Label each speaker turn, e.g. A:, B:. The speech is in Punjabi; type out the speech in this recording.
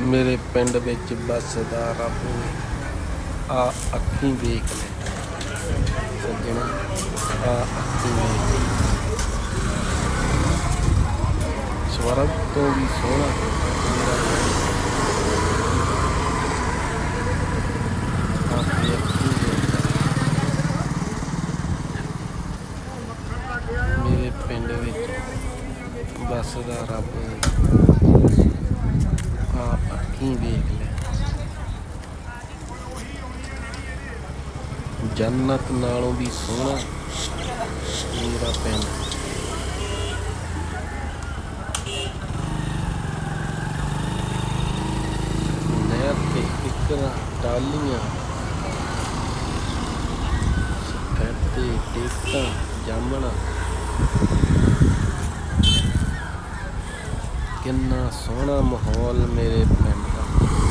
A: ਮੇਰੇ ਪਿੰਡ ਵਿੱਚ ਵੱਸਦਾ ਰੱਬ ਆ ਅੱਖੀਂ ਵੇਖ ਲੈ। ਸੱਜਣਾ, ਆ ਅੱਖੀਂ ਵੇਖ ਸਵਰਗ ਤੋਂ ਵੀ ਸੋਹਣਾ ਮੇਰੇ ਪਿੰਡ ਵਿੱਚ ਵੱਸਦਾ ਰੱਬ ਆ ਵੇਖ ਲੈ। ਜੰਨਤ ਨਾਲੋਂ ਵੀ ਸੋਹਣਾ ਮੇਰਾ ਪਿੰਡ ਨਹਿਰ ਤੇ ਕਿਕਰਾਂ ਟਾਲੀਆਂ ਸਫੈਦੇ ਟੇਕਾਂ ਜਾਮਣਾ। ਕਿੰਨਾ ਸੋਹਣਾ ਮਾਹੌਲ ਮੇਰੇ ਪਿੰਡ ਦਾ।